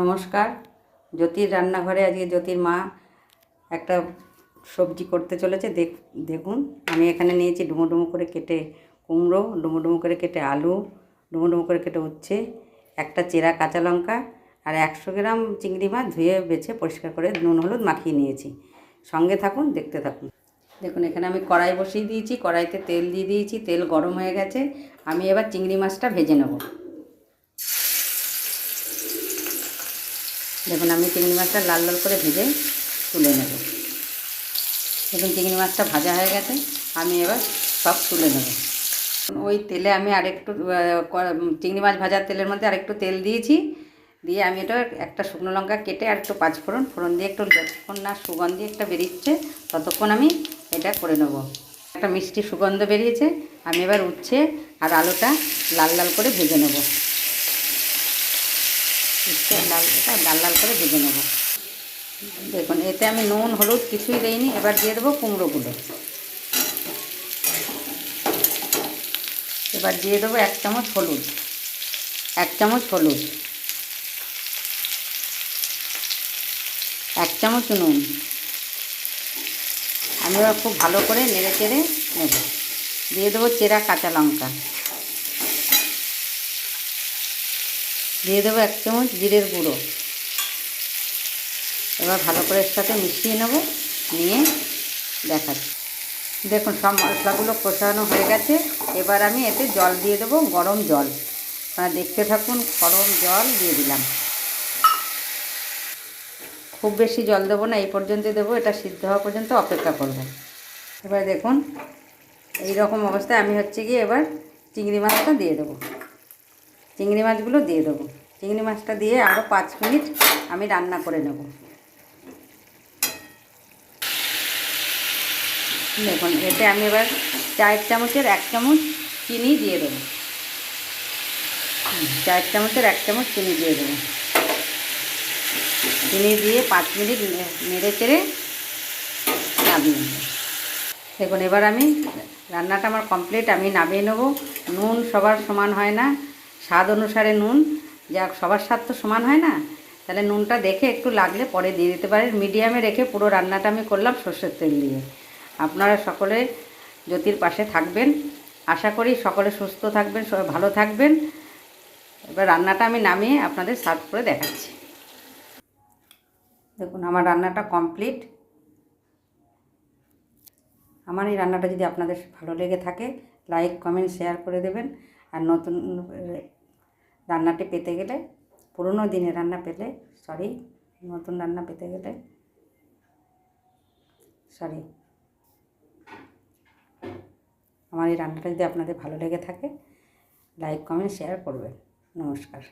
নমস্কার। জ্যোতির রান্নাঘরে আজকে জ্যোতির মা একটা সবজি করতে চলেছে। দেখ, দেখুন, আমি এখানে নিয়েছি ডুমো ডুমো করে কেটে কুমড়ো ডুমো ডুমো করে কেটে আলু ডুমো ডুমো করে কেটে উচ্ছে, একটা চেরা কাঁচা লঙ্কা আর একশো গ্রাম চিংড়ি মাছ ধুয়ে বেছে পরিষ্কার করে নুন, হলুদ মাখিয়ে নিয়েছি। সঙ্গে থাকুন, দেখতে থাকুন। দেখুন, এখানে আমি কড়াই বসিয়ে দিয়েছি, কড়াইতে তেল দিয়ে দিয়েছি, তেল গরম হয়ে গেছে। আমি এবার চিংড়ি মাছটা ভেজে নেব। দেখুন, আমি চিংড়ি মাছটা লাল লাল করে ভেজে তুলে নেব। দেখুন, চিংড়ি মাছটা ভাজা হয়ে গেছে, আমি এবার সব তুলে নেব। ওই তেলে আমি আরেকটু চিংড়ি মাছ ভাজার তেলের মধ্যে আরেকটু তেল দিয়েছি। দিয়ে আমি এটা একটা শুকনো লঙ্কা কেটে আর একটু পাঁচ ফোড়ন ফোড়ন দিয়ে একটু যতক্ষণ না সুগন্ধি একটা বেরিয়েছে ততক্ষণ আমি এটা করে নেব। একটা মিষ্টি সুগন্ধ বেরিয়েছে, আমি এবার উচ্ছে আর আলুটা লাল লাল করে ভেজে নেব। উচ্ছে লাল, এটা লাল লাল করে ভেজে নেব। দেখুন, এতে আমি নুন, হলুদ কিছুই দেইনি, এবার দিয়ে দেবো কুমড়োগুলো। এবার দিয়ে দেবো এক চামচ হলুদ, এক চামচ হলুদ, এক চামচ নুন। আমি খুব ভালো করে নেড়ে চেড়ে নেব। দিয়ে দেবো চেরা কাঁচা লঙ্কা। দিয়ে দেবো এক চামচ জিরের গুঁড়ো। এবার ভালো করে এর সাথে মিশিয়ে নেব, নিয়ে দেখাচ্ছি। দেখুন, সব মশলাগুলো কষানো হয়ে গেছে। এবার আমি এতে জল দিয়ে দেবো, গরম জল। আপনারা দেখতে থাকুন, গরম জল দিয়ে দিলাম। খুব বেশি জল দেবো না, এই পর্যন্ত দেবো, এটা সিদ্ধ হওয়া পর্যন্ত অপেক্ষা করব। এবার দেখুন এই রকম অবস্থায় আমি হচ্ছে গিয়ে এবার চিংড়ি মাছটা দিয়ে দেবো। চিংড়ি মাছগুলো দিয়ে দেবো। চিংড়ি মাছটা দিয়ে আরও পাঁচ মিনিট আমি রান্না করে নেব। দেখুন, এতে আমি এবার চায়ের চামচের এক চামচ চিনি দিয়ে দেবো। চায়ের চামচের এক চামচ চিনি দিয়ে দেবো। চিনি দিয়ে পাঁচ মিনিট নেড়ে চেড়ে নামিয়ে নেব। দেখুন, এবার আমি রান্নাটা আমার কমপ্লিট, আমি নামিয়ে নেব। নুন সবার সমান হয় না। স্বাদ অনুসারে নুন, যা সবার স্বাদ তো সমান হয় না, তাহলে নুনটা দেখে একটু লাগলে পরে দিয়ে দিতে পারেন। মিডিয়ামে রেখে পুরো রান্নাটা আমি করলাম সর্ষের তেল দিয়ে। আপনারা সকলে জ্যোতির পাশে থাকবেন। আশা করি সকলে সুস্থ থাকবেন, সবাই ভালো থাকবেন। এবার রান্নাটা আমি নামিয়ে আপনাদের সার্ভ করে দেখাচ্ছি। দেখুন, আমার রান্নাটা কমপ্লিট। আমার এই রান্নাটা যদি আপনাদের ভালো লেগে থাকে, লাইক, কমেন্ট, শেয়ার করে দেবেন। আর নতুন রান্নাটি পেতে গেলে, পুরনো দিনে রান্না পেলে সরি নতুন রান্না পেতে গেলে সরি আমার এই রান্নাটা যদি আপনাদের ভালো লেগে থাকে লাইক কমেন্ট শেয়ার করবেন। নমস্কার।